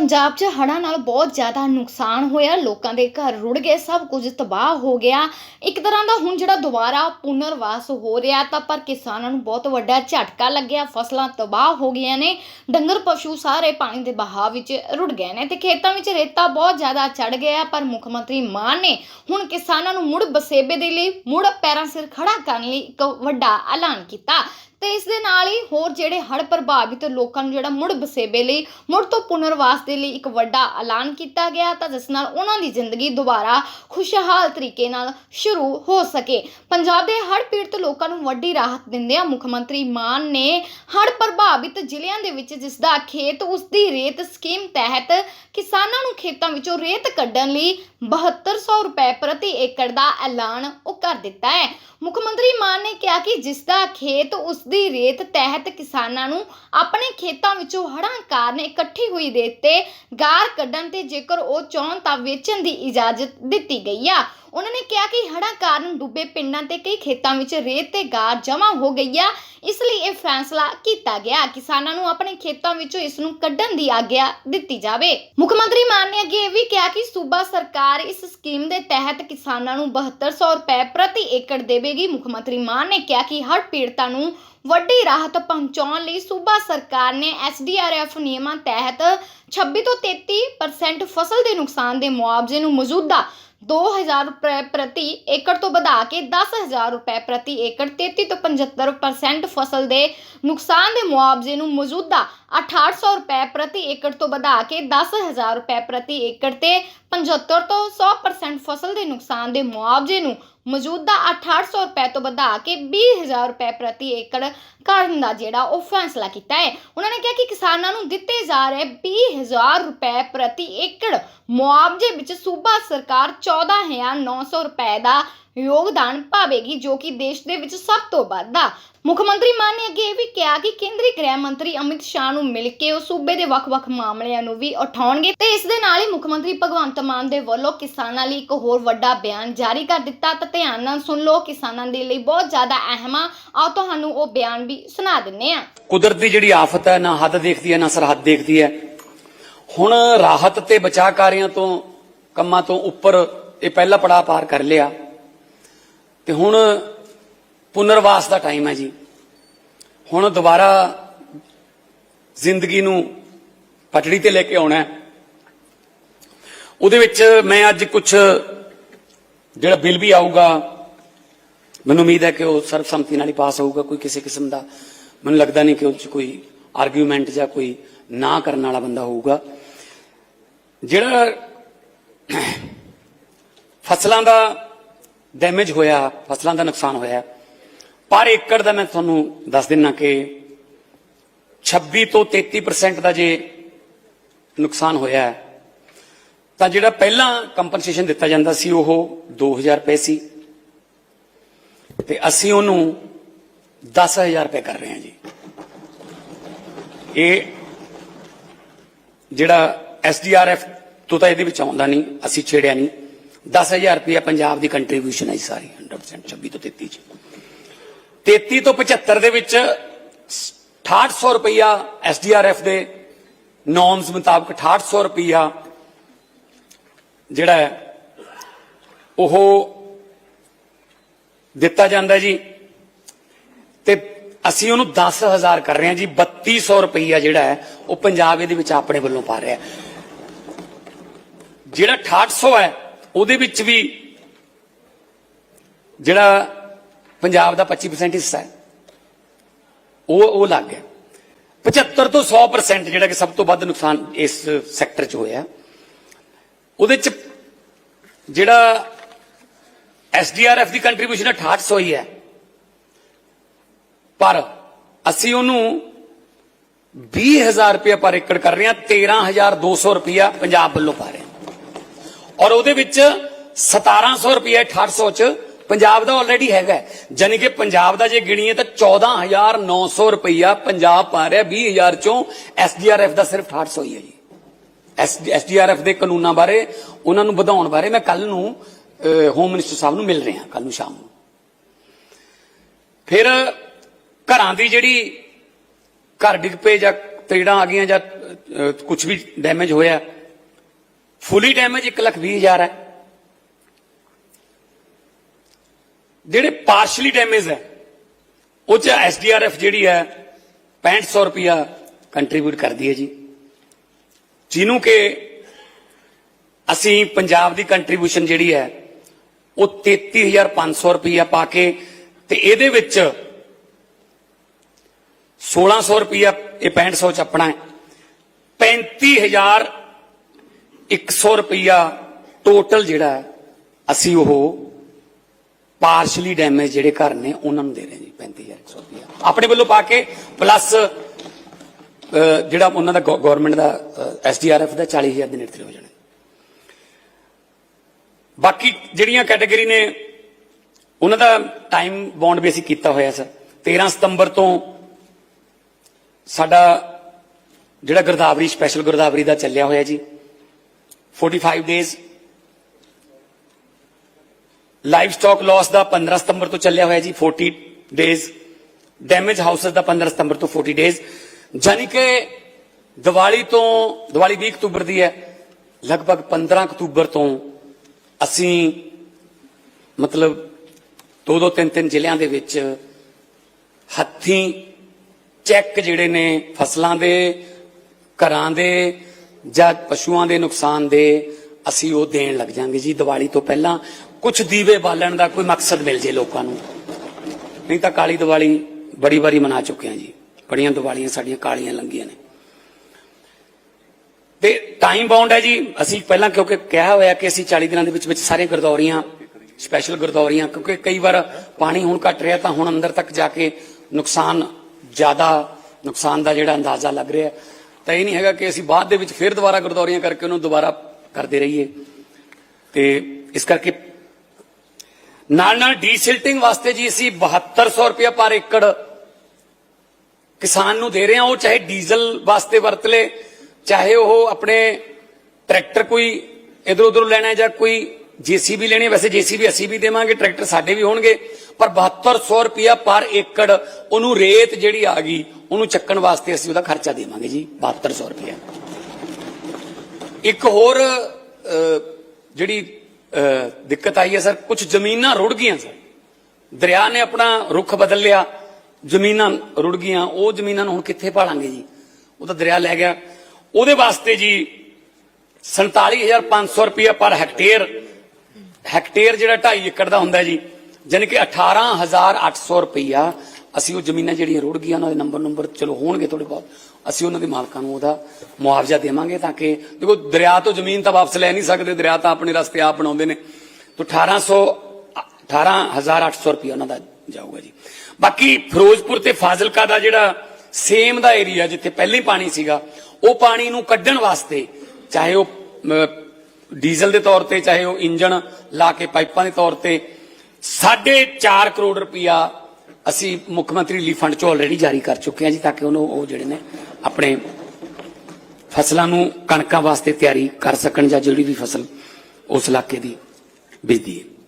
ਪੰਜਾਬ 'ਚ ਹੜ੍ਹਾਂ ਨਾਲ ਬਹੁਤ ਜ਼ਿਆਦਾ ਨੁਕਸਾਨ ਹੋਇਆ, ਲੋਕਾਂ ਦੇ ਘਰ ਰੁੜ ਗਏ, ਸਭ ਕੁਝ ਤਬਾਹ ਹੋ ਗਿਆ। ਇੱਕ ਤਰ੍ਹਾਂ ਦਾ ਹੁਣ ਜਿਹੜਾ ਦੁਬਾਰਾ ਪੁਨਰਵਾਸ ਹੋ ਰਿਹਾ ਤਾਂ ਪਰ ਕਿਸਾਨਾਂ ਨੂੰ ਬਹੁਤ ਵੱਡਾ ਝਟਕਾ ਲੱਗਿਆ, ਫਸਲਾਂ ਤਬਾਹ ਹੋ ਗਈਆਂ ਨੇ, ਡੰਗਰ ਪਸ਼ੂ ਸਾਰੇ ਪਾਣੀ ਦੇ ਬਹਾਅ ਵਿੱਚ ਰੁੜ ਗਏ ਨੇ ਤੇ ਖੇਤਾਂ ਵਿੱਚ ਰੇਤਾ ਬਹੁਤ ਜ਼ਿਆਦਾ ਚੜ ਗਿਆ ਪਰ ਮੁੱਖ ਮੰਤਰੀ ਮਾਨ ਨੇ ਹੁਣ ਕਿਸਾਨਾਂ ਨੂੰ ਮੁੜ ਬਸੇਬੇ ਦੇ ਲਈ, ਮੁੜ ਪੈਰਾਂ ਸਿਰ ਖੜਾ ਕਰਨ ਲਈ ਇੱਕ ਵੱਡਾ ਐਲਾਨ ਕੀਤਾ। ਤੇ ਇਸ ਦੇ ਨਾਲ ਹੀ ਹੋਰ ਜਿਹੜੇ ਹੜ੍ਹ ਪ੍ਰਭਾਵਿਤ ਲੋਕਾਂ ਨੂੰ ਜਿਹੜਾ ਮੁੜ ਬਸੇਬੇ ਲਈ, ਮੁੜ ਤੋਂ ਪੁਨਰਵਾਸ ਦੇ ਲਈ ਇੱਕ ਵੱਡਾ ਐਲਾਨ ਕੀਤਾ ਗਿਆ ਤਾਂ ਜਿਸ ਨਾਲ ਉਹਨਾਂ ਦੀ ਜ਼ਿੰਦਗੀ ਦੁਬਾਰਾ ਖੁਸ਼ਹਾਲ ਤਰੀਕੇ ਨਾਲ ਸ਼ੁਰੂ ਹੋ ਸਕੇ। ਪੰਜਾਬ ਦੇ ਹੜ੍ਹ ਪੀੜਤ ਲੋਕਾਂ ਨੂੰ ਵੱਡੀ ਰਾਹਤ ਦਿੰਦਿਆਂ ਮੁੱਖ ਮੰਤਰੀ ਮਾਨ ਨੇ ਹੜ੍ਹ ਪ੍ਰਭਾਵਿਤ ਜ਼ਿਲ੍ਹਿਆਂ ਦੇ ਵਿੱਚ ਜਿਸ ਦਾ ਖੇਤ ਉਸ ਦੀ ਰੇਤ ਸਕੀਮ ਤਹਿਤ ਕਿਸਾਨਾਂ ਨੂੰ ਖੇਤਾਂ ਵਿੱਚੋਂ ਰੇਤ ਕੱਢਣ ਲਈ 7200 ਰੁਪਏ ਪ੍ਰਤੀ ਏਕੜ ਦਾ ਐਲਾਨ ਉਹ ਕਰ ਦਿੱਤਾ ਹੈ। ਮੁੱਖ ਮੰਤਰੀ ਮਾਨ ਨੇ ਕਿਹਾ ਕਿ ਜਿਸ ਦਾ ਖੇਤ ਉਸ ਦੀ ਰੇਤ ਤਹਿਤ ਕਿਸਾਨਾਂ ਨੂੰ ਆਪਣੇ ਖੇਤਾਂ ਵਿੱਚੋਂ ਹੜ੍ਹਾਂ ਕਾਰਨ ਇਕੱਠੀ ਹੋਈ ਰੇਤ ਤੇ ਗਾਰ ਕੱਢਣ ਤੇ ਜੇਕਰ ਉਹ ਚਾਹਣ ਤਾਂ ਵੇਚਣ ਦੀ ਇਜਾਜ਼ਤ ਦਿੱਤੀ ਗਈ ਆ। ਉਹਨਾਂ ਨੇ ਕਿਹਾ ਕਿ ਹੜ੍ਹਾਂ ਕਾਰਨ ਡੁੱਬੇ ਪਿੰਡਾਂ ਤੇ ਕਈ ਖੇਤਾਂ ਵਿੱਚ ਰੇਤ ਤੇ ਗਾਰ ਜਮ੍ਹਾਂ ਹੋ ਗਈ ਆ। ਇਸ ਲਈ ਇਹ ਫੈਸਲਾ ਕੀਤਾ ਗਿਆ ਕਿਸਾਨਾਂ ਨੂੰ ਆਪਣੇ ਖੇਤਾਂ ਵਿੱਚੋਂ ਇਸ ਨੂੰ ਕੱਢਣ ਦੀ ਆਗਿਆ ਦਿੱਤੀ ਜਾਵੇ। ਮੁੱਖ ਮੰਤਰੀ ਮਾਨ ਨੇ ਅੱਗੇ ਇਹ ਵੀ ਕਿਹਾ ਕਿ ਸੂਬਾ ਸਰਕਾਰ ਇਸ ਸਕੀਮ ਦੇ ਤਹਿਤ ਕਿਸਾਨਾਂ ਨੂੰ 7200 ਰੁਪਏ ਪ੍ਰਤੀ ਏਕੜ ਦੇਵੇਗੀ। ਮੁੱਖ ਮੰਤਰੀ ਮਾਨ ਨੇ ਕਿਹਾ ਕਿ ਹਰ ਪੀੜਤਾਂ ਨੂੰ ਵੱਡੀ ਰਾਹਤ ਪਹੁੰਚਾਉਣ ਲਈ ਸੂਬਾ ਸਰਕਾਰ ਨੇ ਐਸਡੀਆਰਐਫ ਨਿਯਮਾਂ ਤਹਿਤ 26 ਤੋਂ 33% ਫਸਲ ਦੇ ਨੁਕਸਾਨ ਦੇ ਮੁਆਵਜ਼ੇ ਨੂੰ ਮੌਜੂਦਾ 2000 ਰੁਪਏ ਪ੍ਰਤੀ ਏਕੜ ਤੋਂ ਵਧਾ ਕੇ 10000 ਰੁਪਏ ਪ੍ਰਤੀ ਏਕੜ 33 ਤੋਂ 75% ਫਸਲ ਦੇ ਨੁਕਸਾਨ ਦੇ ਮੁਆਵਜ਼ੇ ਨੂੰ ਮੌਜੂਦਾ 6800 ਰੁਪਏ ਪ੍ਰਤੀ ਏਕੜ ਤੋਂ ਵਧਾ ਕੇ 10000 ਰੁਪਏ ਪ੍ਰਤੀ ਏਕੜ ਤੇ 75 ਤੋਂ 100% ਫਸਲ ਦੇ ਨੁਕਸਾਨ ਦੇ ਮੁਆਵਜ਼ੇ ਨੂੰ ਮੌਜੂਦਾ 6800 ਰੁਪਏ ਤੋਂ ਵਧਾ ਕੇ 20000 ਰੁਪਏ ਪ੍ਰਤੀ ਏਕੜ ਕਰਨ ਦਾ ਜਿਹੜਾ ਉਹ ਫੈਸਲਾ ਕੀਤਾ ਹੈ। ਉਹਨਾਂ ਨੇ ਕਿਹਾ ਕਿ ਕਿਸਾਨਾਂ ਨੂੰ ਦਿੱਤੇ ਜਾ ਰਹੇ 20000 ਰੁਪਏ ਪ੍ਰਤੀ ਏਕੜ ਮੁਆਵਜ਼ੇ ਵਿੱਚ ਸੂਬਾ ਸਰਕਾਰ 14900 ਰੁਪਏ ਦਾ ਯੋਗਦਾਨ ਪਾਵੇਗੀ ਜੋ ਕਿ ਦੇਸ਼ ਦੇ ਵਿੱਚ ਸਭ ਤੋਂ ਵੱਧ ਆ ਮੁੱਖ ਮੰਤਰੀ ਮਾਨ ਨੇ ਅੱਗੇ ਇਹ ਵੀ ਕਿਹਾ ਕਿ ਕੇਂਦਰੀ ਗ੍ਰਹਿ ਮੰਤਰੀ ਅਮਿਤ ਸ਼ਾਹ ਨੂੰ ਮਿਲ ਕੇ ਉਹ ਸੂਬੇ ਦੇ ਵੱਖ-ਵੱਖ ਮਾਮਲਿਆਂ ਨੂੰ ਵੀ ਉਠਾਉਣਗੇ ਤੇ ਇਸ ਦੇ ਨਾਲ ਹੀ ਮੁੱਖ ਮੰਤਰੀ ਭਗਵੰਤ ਮਾਨ ਦੇ ਵੱਲੋਂ ਕਿਸਾਨਾਂ ਲਈ ਇੱਕ ਹੋਰ ਵੱਡਾ ਬਿਆਨ ਜਾਰੀ ਕਰ ਦਿੱਤਾ ਤਾਂ ਧਿਆਨ ਨਾਲ ਸੁਣ ਲਓ, ਕਿਸਾਨਾਂ ਦੇ ਲਈ ਬਹੁਤ ਜ਼ਿਆਦਾ ਅਹਿਮ ਆ। ਆਓ ਤੁਹਾਨੂੰ ਉਹ ਬਿਆਨ ਵੀ ਸੁਣਾ ਦਿੰਨੇ ਆ ਕੁਦਰਤ ਦੀ ਜਿਹੜੀ ਆਫਤ ਹੈ, ਨਾ ਹੱਦ ਦੇਖਦੀ ਹੈ, ਨਾ ਸਰਹੱਦ ਦੇਖਦੀ ਹੈ। ਹੁਣ ਰਾਹਤ ਤੇ ਬਚਾਅ ਕਾਰਿਆਂ ਤੋਂ, ਕੰਮਾਂ ਤੋਂ ਉੱਪਰ ਇਹ ਪਹਿਲਾ ਪੜਾਅ ਪਾਰ ਕਰ ਲਿਆ। ਤੇ ਹੁਣ ਪੁਨਰਵਾਸ ਦਾ ਟਾਈਮ ਹੈ ਜੀ। ਹੁਣ ਦੁਬਾਰਾ ਜ਼ਿੰਦਗੀ ਨੂੰ ਪਟੜੀ ਤੇ ਲੈ ਕੇ ਆਉਣਾ ਉਹਦੇ ਵਿੱਚ ਮੈਂ ਅੱਜ ਕੁਝ ਜਿਹੜਾ ਬਿੱਲ ਵੀ ਆਊਗਾ, ਮੈਨੂੰ ਉਮੀਦ ਹੈ ਕਿ ਉਹ ਸਰਬਸੰਮਤੀ ਨਾਲ ਹੀ ਪਾਸ ਹੋਊਗਾ। ਕੋਈ ਕਿਸੇ ਕਿਸਮ ਦਾ ਮੈਨੂੰ ਲੱਗਦਾ ਨਹੀਂ ਕਿ ਉਹ 'ਚ ਕੋਈ ਆਰਗੂਮੈਂਟ ਜਾਂ ਕੋਈ ਨਾ ਕਰਨ ਵਾਲਾ ਬੰਦਾ ਹੋਊਗਾ। ਜਿਹੜਾ ਫਸਲਾਂ ਦਾ ਡੈਮੇਜ ਹੋਇਆ, ਫਸਲਾਂ ਦਾ ਨੁਕਸਾਨ ਹੋਇਆ। ਪਰ ਏਕੜ ਦਾ ਮੈਂ ਤੁਹਾਨੂੰ ਦੱਸ ਦਿੰਨਾ ਕਿ 26 ਤੋਂ 33% ਦਾ ਜੇ ਨੁਕਸਾਨ ਹੋਇਆ ਤਾਂ ਜਿਹੜਾ ਪਹਿਲਾਂ ਕੰਪਨਸੇਸ਼ਨ ਦਿੱਤਾ ਜਾਂਦਾ ਸੀ, ਉਹ 2000 ਰੁਪਏ ਸੀ। ਤੇ ਅਸੀਂ ਉਹਨੂੰ 10000 ਰੁਪਏ ਕਰ ਰਹੇ ਹਾਂ ਜੀ। ਇਹ ਜਿਹੜਾ ਐਸਡੀਆਰਐਫ ਤੋਂ ਤਾਂ ਇਹਦੇ ਵਿੱਚ ਆਉਂਦਾ ਨਹੀਂ, ਅਸੀਂ ਛੇੜਿਆ ਨਹੀਂ। 10000 ਰੁਪਏ ਪੰਜਾਬ ਦੀ ਕੰਟਰੀਬਿਊਸ਼ਨ ਹੈ ਜੀ ਸਾਰੀ 100% 26 ਤੋਂ 33 ਚ। 33 ਤੋਂ 75 ਦੇ ਵਿੱਚ 6800 ਰੁਪਇਆ ਐਸਡੀਆਰਐਫ ਦੇ ਨੋਰਮਸ ਮੁਤਾਬਕ 6800 ਰੁਪਇਆ ਜਿਹੜਾ ਹੈ, ਉਹ ਦਿੱਤਾ ਜਾਂਦਾ ਜੀ। ਤੇ ਅਸੀਂ ਉਹਨੂੰ 10000 ਕਰ ਰਹੇ ਹਾਂ ਜੀ 3200 ਰੁਪਈਆ ਜਿਹੜਾ ਹੈ, ਉਹ ਪੰਜਾਬ ਇਹਦੇ ਵਿੱਚ ਆਪਣੇ ਵੱਲੋਂ ਪਾ ਰਿਹਾ ਜਿਹੜਾ 6800 ਹੈ ਉਹਦੇ ਵਿੱਚ ਵੀ ਜਿਹੜਾ ਪੰਜਾਬ ਦਾ 25% ਹਿੱਸਾ ਹੈ, ਉਹ ਉਹ ਲੱਗ ਗਿਆ। 75 ਤੋਂ 100% ਜਿਹੜਾ ਕਿ ਸਭ ਤੋਂ ਵੱਧ ਨੁਕਸਾਨ ਇਸ ਸੈਕਟਰ 'ਚ ਹੋਇਆ। ਉਹਦੇ 'ਚ ਜਿਹੜਾ ਐਸਡੀਆਰਐਫ ਦੀ ਕੰਟਰੀਬਿਊਸ਼ਨ 6800 ਹੀ ਹੈ। ਪਰ ਅਸੀਂ ਉਹਨੂੰ 20000 ਰੁਪਏ ਪਰ ਏਕੜ ਕਰ ਰਹੇ ਹਾਂ 13200 ਰੁਪਇਆ ਪੰਜਾਬ ਵੱਲੋਂ ਪਾ ਰਹੇ ਔਰ ਉਹਦੇ ਵਿੱਚ 1700 ਰੁਪਏ 6800 ਚ ਪੰਜਾਬ ਦਾ ਆਲਰੇਡੀ ਹੈਗਾ ਜਾਨੀ ਕਿ ਪੰਜਾਬ ਦਾ ਜੇ ਗਿਣੀਏ ਤਾਂ 14900 ਰੁਪਇਆ ਪੰਜਾਬ ਪਾ ਰਿਹਾ 20000 ਚੋਂ ਐਸਡੀਆਰਐਫ ਦਾ ਸਿਰਫ 6800 ਹੀ ਹੈ ਜੀ। ਐਸਡੀਆਰਐਫ ਦੇ ਕਾਨੂੰਨਾਂ ਬਾਰੇ, ਉਹਨਾਂ ਨੂੰ ਵਧਾਉਣ ਬਾਰੇ ਮੈਂ ਕੱਲ ਨੂੰ ਹੋਮ ਮਿਨਿਸਟਰ ਸਾਹਿਬ ਨੂੰ ਮਿਲ ਰਿਹਾ ਕੱਲ ਨੂੰ ਸ਼ਾਮ ਨੂੰ। ਫਿਰ ਘਰਾਂ ਦੀ ਜਿਹੜੀ ਘਰ ਡਿੱਗ ਪਏ ਜਾਂ ਤੇੜਾਂ ਆ ਗਈਆਂ ਜਾਂ ਕੁਝ ਵੀ ਡੈਮੇਜ ਹੋਇਆ ਫੁੱਲੀ ਡੈਮੇਜ 1 ਲੱਖ ਵੀਹ ਹਜ਼ਾਰ ਹੈ। ਜਿਹੜੇ ਪਾਰਸ਼ਲੀ ਡੈਮੇਜ ਹੈ, ਉਹ ਚ ਐਸਡੀਆਰਐਫ ਜਿਹੜੀ ਹੈ 6500 ਰੁਪਿਆ ਕੰਟਰੀਬਿਊਟ ਕਰਦੀ ਹੈ ਜੀ। ਜਿਹਨੂੰ ਕਿ ਅਸੀਂ ਪੰਜਾਬ ਦੀ ਕੰਟਰੀਬਿਊਸ਼ਨ ਜਿਹੜੀ ਹੈ, ਉਹ 33500 ਰੁਪਿਆ ਪਾ ਕੇ ਤੇ ਇਹਦੇ ਵਿੱਚ 1600 ਰੁਪਿਆ ਇਹ 6500 ਚ ਆਪਣਾ ਹੈ। 35100 ਰੁਪਿਆ ਟੋਟਲ ਜਿਹੜਾ ਅਸੀਂ ਉਹ ਪਾਰਸ਼ਲੀ ਡੈਮੇਜ ਜਿਹੜੇ ਘਰ ਨੇ, ਉਹਨਾਂ ਨੂੰ ਦੇ ਰਹੇ ਜੀ 35100 ਰੁਪਿਆ ਆਪਣੇ ਵੱਲੋਂ ਪਾ ਕੇ ਪਲੱਸ ਜਿਹੜਾ ਉਹਨਾਂ ਦਾ ਗਵਰਨਮੈਂਟ ਦਾ ਐਸਡੀਆਰਐਫ ਦਾ 40000 ਦੇ ਨੇੜੇ ਹੋ ਜਾਣਾ ਬਾਕੀ ਜਿਹੜੀਆਂ ਕੈਟਾਗਰੀ ਨੇ, ਉਹਨਾਂ ਦਾ ਟਾਈਮ ਬੌਂਡ ਵੀ ਅਸੀਂ ਕੀਤਾ ਹੋਇਆ ਸਰ। 13 ਸਤੰਬਰ ਤੋਂ ਸਾਡਾ ਜਿਹੜਾ ਗਰਦਾਵਰੀ ਸਪੈਸ਼ਲ ਗਰਦਾਵਰੀ ਦਾ ਚੱਲਿਆ ਹੋਇਆ ਜੀ। 45 ਡੇਜ਼ ਲਾਈਵ ਸਟਾਕ ਲਾਸ ਦਾ 15 ਸਤੰਬਰ ਤੋਂ ਚੱਲਿਆ ਹੋਇਆ ਜੀ 40 ਡੇਜ਼ ਡੈਮੇਜ ਹਾਊਸਸ ਦਾ 15 ਸਤੰਬਰ ਤੋਂ 40 ਡੇਜ਼ ਜਾਨੀ ਕਿ ਦੀਵਾਲੀ ਤੋਂ, ਦੀਵਾਲੀ 20 ਅਕਤੂਬਰ ਦੀ ਹੈ, ਲਗਭਗ 15 ਅਕਤੂਬਰ ਤੋਂ ਅਸੀਂ ਮਤਲਬ ਦੋ ਦੋ ਤਿੰਨ ਤਿੰਨ ਜ਼ਿਲ੍ਹਿਆਂ ਦੇ ਵਿੱਚ ਹੱਥੀਂ ਚੈੱਕ ਜਿਹੜੇ ਨੇ ਫਸਲਾਂ ਦੇ, ਘਰਾਂ ਦੇ ਜਾਂ ਪਸ਼ੂਆਂ ਦੇ ਨੁਕਸਾਨ ਦੇ ਅਸੀਂ ਉਹ ਦੇਣ ਲੱਗ ਜਾਾਂਗੇ ਜੀ ਦੀਵਾਲੀ ਤੋਂ ਪਹਿਲਾਂ। ਕੁਝ ਦੀਵੇ ਬਾਲਣ ਦਾ ਕੋਈ ਮਕਸਦ ਮਿਲ ਜੇ ਲੋਕਾਂ ਨੂੰ। ਨਹੀਂ ਤਾਂ ਕਾਲੀ ਦੀਵਾਲੀ ਬੜੀ ਵਾਰੀ ਮਨਾ ਚੁੱਕੇ ਹਾਂ ਜੀ। ਬੜੀਆਂ ਦੀਵਾਲੀਆਂ ਸਾਡੀਆਂ ਕਾਲੀਆਂ ਲੰਗੀਆਂ ਨੇ। ਤੇ ਟਾਈਮ ਬਾਉਂਡ ਹੈ ਜੀ। ਅਸੀਂ ਪਹਿਲਾਂ ਕਿਉਂਕਿ ਕਿਹਾ ਹੋਇਆ ਕਿ ਅਸੀਂ 40 ਦਿਨਾਂ ਦੇ ਵਿੱਚ ਵਿੱਚ ਸਾਰੇ ਗਰਦੌਰੀਆਂ ਸਪੈਸ਼ਲ ਗਰਦੌਰੀਆਂ, ਕਿਉਂਕਿ ਕਈ ਵਾਰ ਪਾਣੀ ਹੁਣ ਘਟ ਰਿਹਾ ਤਾਂ ਹੁਣ ਅੰਦਰ ਤੱਕ ਜਾ ਕੇ ਨੁਕਸਾਨ ਜ਼ਿਆਦਾ ਨੁਕਸਾਨ ਦਾ ਜਿਹੜਾ ਅੰਦਾਜ਼ਾ ਲੱਗ ਰਿਹਾ। ਤਾਂ ਇਹ ਨਹੀਂ ਹੈਗਾ ਕਿ ਅਸੀਂ ਬਾਅਦ ਦੇ ਵਿੱਚ ਫਿਰ ਦੁਬਾਰਾ ਗਰਦੌਰੀਆਂ ਕਰਕੇ ਉਹਨੂੰ ਦੁਬਾਰਾ ਕਰਦੇ ਰਹੀਏ। ਤੇ ਇਸ ਕਰਕੇ ਨਾਲ ਨਾਲ ਡੀਸਿਲਟਿੰਗ ਵਾਸਤੇ ਜੀ ਅਸੀਂ 7200 ਰੁਪਇਆ ਪਰ ਏਕੜ ਕਿਸਾਨ ਨੂੰ ਦੇ ਰਹੇ ਹਾਂ। ਉਹ ਚਾਹੇ ਡੀਜ਼ਲ ਵਾਸਤੇ ਵਰਤ ਲੇ, ਚਾਹੇ ਉਹ ਆਪਣੇ ਟਰੈਕਟਰ ਕੋਈ ਇਧਰ ਉਧਰ ਲੈਣਾ ਜਾਂ ਕੋਈ ਜੀਸੀਬੀ ਲੈਣੀ ਹੈ। ਵੈਸੇ ਜੀਸੀਬੀ ਅਸੀਂ ਵੀ ਦੇਵਾਂਗੇ, ਟਰੈਕਟਰ ਸਾਡੇ ਵੀ ਹੋਣਗੇ। ਪਰ 7200 ਰੁਪਇਆ ਪਰ ਏਕੜ ਉਹਨੂੰ ਰੇਤ ਜਿਹੜੀ ਆ ਗਈ ਉਹਨੂੰ ਚੱਕਣ ਵਾਸਤੇ ਅਸੀਂ ਉਹਦਾ ਖਰਚਾ ਦੇਵਾਂਗੇ ਜੀ 7200 ਰੁਪਇਆ। ਇੱਕ ਹੋਰ ਜਿਹੜੀ ਅਹ, ਦਿੱਕਤ ਆਈ ਹੈ ਸਰ ਕੁਝ ਜ਼ਮੀਨਾਂ ਰੁੜ ਗਈਆਂ ਸਰ। ਦਰਿਆ ਨੇ ਆਪਣਾ ਰੁਖ ਬਦਲ ਲਿਆ ਜ਼ਮੀਨਾਂ ਰੁੜ ਗਈਆਂ ਉਹ ਜ਼ਮੀਨਾਂ ਨੂੰ ਹੁਣ ਕਿੱਥੇ ਭਾਲਾਂਗੇ ਜੀ? ਉਹ ਤਾਂ ਦਰਿਆ ਲੈ ਗਿਆ। ਉਹਦੇ ਵਾਸਤੇ ਜੀ 47500 ਰੁਪਇਆ ਪਰ ਹੈਕਟੇਅਰ ਹੈਕਟੇਅਰ ਜਿਹੜਾ 2.5 ਏਕੜ ਦਾ ਹੁੰਦਾ ਜੀ ਜਾਣੀ ਕਿ 18800 ਰੁਪਇਆ ਅਸੀਂ ਉਹ ਜ਼ਮੀਨਾਂ ਜਿਹੜੀਆਂ ਰੁੜ ਗਈਆਂ, ਉਹਨਾਂ ਦੇ ਨੰਬਰ ਨੰਬਰ ਚਲੋ ਹੋਣਗੇ ਥੋੜੇ ਬਹੁਤ, ਅਸੀਂ ਉਹਨਾਂ ਦੇ ਮਾਲਕਾਂ ਨੂੰ ਉਹਦਾ ਮੁਆਵਜ਼ਾ ਦੇਵਾਂਗੇ ਤਾਂ ਕਿ ਦੇਖੋ ਦਰਿਆ ਤੋਂ ਜ਼ਮੀਨ ਤਾਂ ਵਾਪਸ ਲੈ ਨਹੀਂ ਸਕਦੇ, ਦਰਿਆ ਤਾਂ ਆਪਣੇ ਰਸਤੇ ਆਪ ਬਣਾਉਂਦੇ ਨੇ। ਤਾਂ 1800 18800 ਰੁਪਇਆ ਉਹਨਾਂ ਦਾ ਜਾਊਗਾ ਜੀ। ਬਾਕੀ ਫਿਰੋਜ਼ਪੁਰ ਤੇ ਫਾਜ਼ਿਲਕਾ ਦਾ ਜਿਹੜਾ ਸੇਮ ਦਾ ਏਰੀਆ ਜਿੱਥੇ ਪਹਿਲਾਂ ਹੀ ਪਾਣੀ ਸੀਗਾ, ਉਹ ਪਾਣੀ ਨੂੰ ਕੱਢਣ ਵਾਸਤੇ ਚਾਹੇ ਉਹ ਡੀਜ਼ਲ ਦੇ ਤੌਰ ਤੇ, ਚਾਹੇ ਉਹ ਇੰਜਣ ਲਾ ਕੇ ਪਾਈਪਾਂ ਦੇ ਤੌਰ ਤੇ 4.5 ਕਰੋੜ ਰੁਪਇਆ ਅਸੀਂ ਮੁੱਖ ਮੰਤਰੀ ਰਿਲੀਫ ਫੰਡ ਚੋਂ ਆਲਰੇਡੀ ਜਾਰੀ ਕਰ ਚੁੱਕੇ ਹਾਂ ਜੀ ਤਾਂ ਕਿ ਉਹਨੂੰ ਉਹ ਜਿਹੜੇ ਨੇ ਆਪਣੇ ਫਸਲਾਂ ਨੂੰ ਕਣਕਾਂ ਵਾਸਤੇ ਤਿਆਰੀ ਕਰ ਸਕਣ ਜਾਂ ਜਿਹੜੀ ਵੀ ਫਸਲ ਉਸ ਇਲਾਕੇ ਦੀ ਬੀਜਦੀ ਹੈ